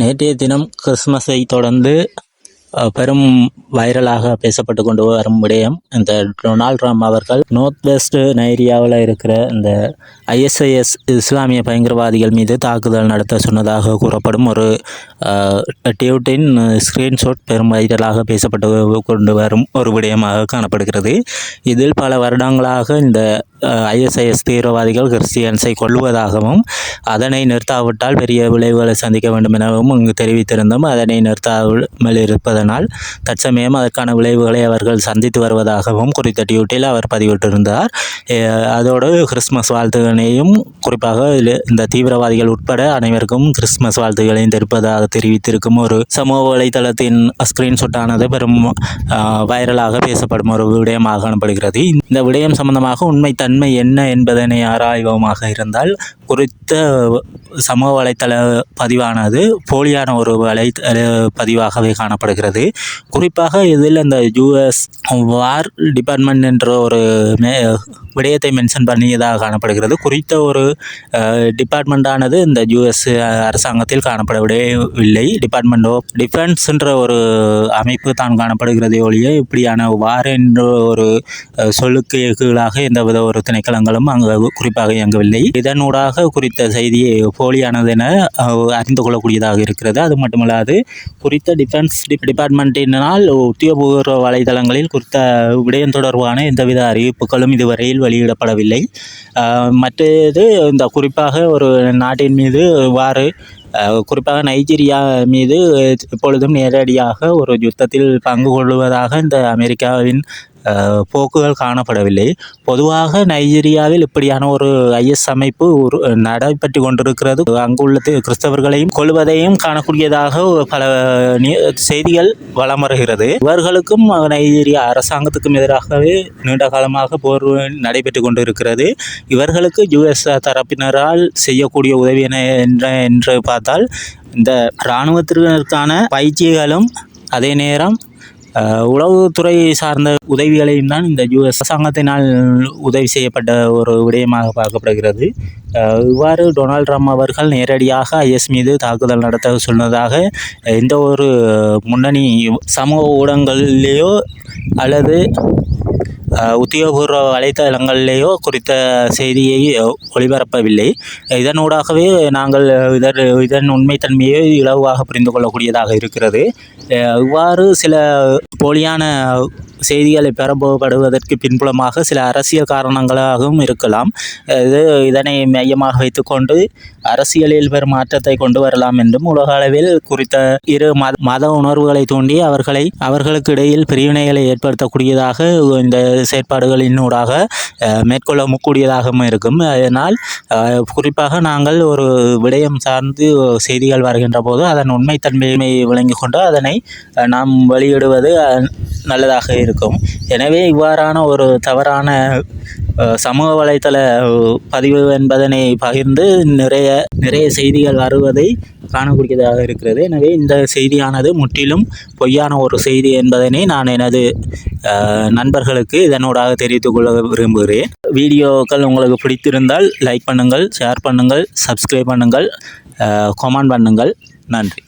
நேற்றைய தினம் கிறிஸ்மஸை தொடர்ந்து பெரும் வைரலாக பேசப்பட்டு கொண்டு வரும் விடயம் இந்த டொனால்ட் ட்ரம்ப் அவர்கள். நோர்த் வெஸ்ட் நைரியாவில் இருக்கிற இந்த ஐஎஸ்ஐஎஸ் இஸ்லாமிய பயங்கரவாதிகள் மீது தாக்குதல் நடத்த சொன்னதாக கூறப்படும் ஒரு டியூட்டின் ஸ்க்ரீன்ஷாட் பெரும் வைரலாக பேசப்பட்டு கொண்டு வரும் ஒரு விடயமாக காணப்படுகிறது. இதில் பல வருடங்களாக இந்த ஐஎஸ்ஐஎஸ் தீவிரவாதிகள் கிறிஸ்டியன்ஸை கொள்வதாகவும் அதனை நிறுத்தாவிட்டால் பெரிய விளைவுகளை சந்திக்க வேண்டும் எனவும் இங்கு தெரிவித்திருந்தோம் அதனை நிறுத்தாமல் இருப்பதனால் தற்சமயம் அதற்கான விளைவுகளை அவர்கள் சந்தித்து வருவதாகவும் குறித்த டியூட்டில் அவர் பதிவிட்டிருந்தார். அதோடு கிறிஸ்மஸ் வாழ்த்துகளையும் குறிப்பாக இதில் இந்த தீவிரவாதிகள் உட்பட அனைவருக்கும் கிறிஸ்மஸ் வாழ்த்துக்களையும் தெரிவிப்பதாக தெரிவித்திருக்கும் ஒரு சமூக வலைதளத்தின் ஸ்கிரீன்ஷாட்டானது பெரும் வைரலாக பேசப்படும் ஒரு விடயமாக காணப்படுகிறது. இந்த விடயம் சம்பந்தமாக தன்மை என்ன என்பதனை ஆராய்வோமாக இருந்தால் குறித்த சமூக வலைத்தள பதிவானது போலியான ஒரு வலை பதிவாகவே காணப்படுகிறது. குறிப்பாக இதில் இந்த யூஎஸ் வார் டிபார்ட்மெண்ட் என்ற ஒரு மே விடயத்தை மென்ஷன் பண்ணியதாக காணப்படுகிறது. குறித்த ஒரு டிபார்ட்மெண்ட்டானது இந்த யூஎஸ் அரசாங்கத்தில் காணப்படவிடவில்லை. டிபார்ட்மெண்ட் ஆஃப் டிஃபென்ஸ்ன்ற ஒரு அமைப்பு தான் காணப்படுகிறதே ஒழிய இப்படியான வார் என்ற ஒரு சொல்லுக்கு கீழாக எந்தவித ஒரு திணைக்களங்களும் அங்கு குறிப்பாக இயங்கவில்லை. இதனூடாக குறித்த செய்தியை போலியானது என அறிந்து கொள்ளக்கூடியதாக இருக்கிறது. அது மட்டுமல்லாது குறித்த டிஃபென்ஸ் டிபார்ட்மெண்ட்டினால் உத்தியோகபூர்வ வலைதளங்களில் குறித்த விடயம் தொடர்பான எந்தவித அறிவிப்புகளும் இதுவரையில் வெளியிடப்படவில்லை. மற்றது இந்த குறிப்பாக ஒரு நாட்டின் மீது இவ்வாறு குறிப்பாக நைஜீரியா மீது இப்பொழுதும் நேரடியாக ஒரு யுத்தத்தில் பங்கு கொள்வதாக இந்த அமெரிக்காவின் போக்குகள் காணப்படவில்லை. பொதுவாக நைஜீரியாவில் இப்படியான ஒரு ஐஎஸ் அமைப்பு ஒரு நடைபெற்று கொண்டிருக்கிறது. அங்குள்ள கிறிஸ்தவர்களையும் கொள்வதையும் காணக்கூடியதாக பல செய்திகள் வலம் வருகிறது. இவர்களுக்கும் நைஜீரியா அரசாங்கத்துக்கும் எதிராகவே நீண்ட காலமாக போர் நடைபெற்று கொண்டிருக்கிறது. இவர்களுக்கு யுஎஸ் தரப்பினரால் செய்யக்கூடிய உதவி என என்ற என்று பார்த்தால் இந்த இராணுவத்தினருக்கான பயிற்சிகளும் அதே நேரம் உளவுத்துறை சார்ந்த உதவிகளையும் தான் இந்த யுஎஸ் அரசாங்கத்தினால் உதவி செய்யப்பட்ட ஒரு விடயமாக பார்க்கப்படுகிறது. இவ்வாறு டொனால்ட் ட்ரம்ப் அவர்கள் நேரடியாக ஐஎஸ் மீது தாக்குதல் நடத்த சொன்னதாக எந்த ஒரு முன்னணி சமூக ஊடகங்களிலேயோ அல்லது உத்தியோகபூர்வ வலைத்தளங்களிலேயோ குறித்த செய்தியை ஒளிபரப்பவில்லை. இதனூடாகவே நாங்கள் இதன் இதன் உண்மைத்தன்மையை இலவாக புரிந்து கொள்ளக்கூடியதாக இருக்கிறது. இவ்வாறு சில போலியான செய்திகளை பெறப்படுவதற்கு பின்புலமாக சில அரசியல் காரணங்களாகவும் இருக்கலாம். இது இதனை மையமாக வைத்துக்கொண்டு அரசியலில் பெரும் மாற்றத்தை கொண்டு வரலாம் என்றும் உலக அளவில் குறித்த இரு மத மத உணர்வுகளை தூண்டி அவர்களை அவர்களுக்கு இடையில் பிரிவினைகளை ஏற்படுத்தக்கூடியதாக இந்த செயற்பாடுகளினூடாக அஹ், மேற்கொள்ளக்கூடியதாகவும் இருக்கும். அதனால் குறிப்பாக நாங்கள் ஒரு விடயம் சார்ந்து செய்திகள் வருகின்ற போது அதன் உண்மைத்தன்மையை விளங்கி கொண்டு அதனை நாம் வெளியிடுவது நல்லதாக இருக்கும். எனவே இவ்வாறான ஒரு தவறான சமூக வலைத்தள பதிவு என்பதனை பகிர்ந்து நிறைய நிறைய செய்திகள் வருவதை காணக்கூடியதாக இருக்கிறது. எனவே இந்த செய்தியானது முற்றிலும் பொய்யான ஒரு செய்தி என்பதனை நான் எனது நண்பர்களுக்கு இதனூடாக தெரிவித்துக் கொள்ள விரும்புகிறேன். வீடியோக்கள் உங்களுக்கு பிடித்திருந்தால் லைக் பண்ணுங்கள் ஷேர் பண்ணுங்கள் சப்ஸ்கிரைப் பண்ணுங்கள் கமெண்ட் பண்ணுங்கள். நன்றி.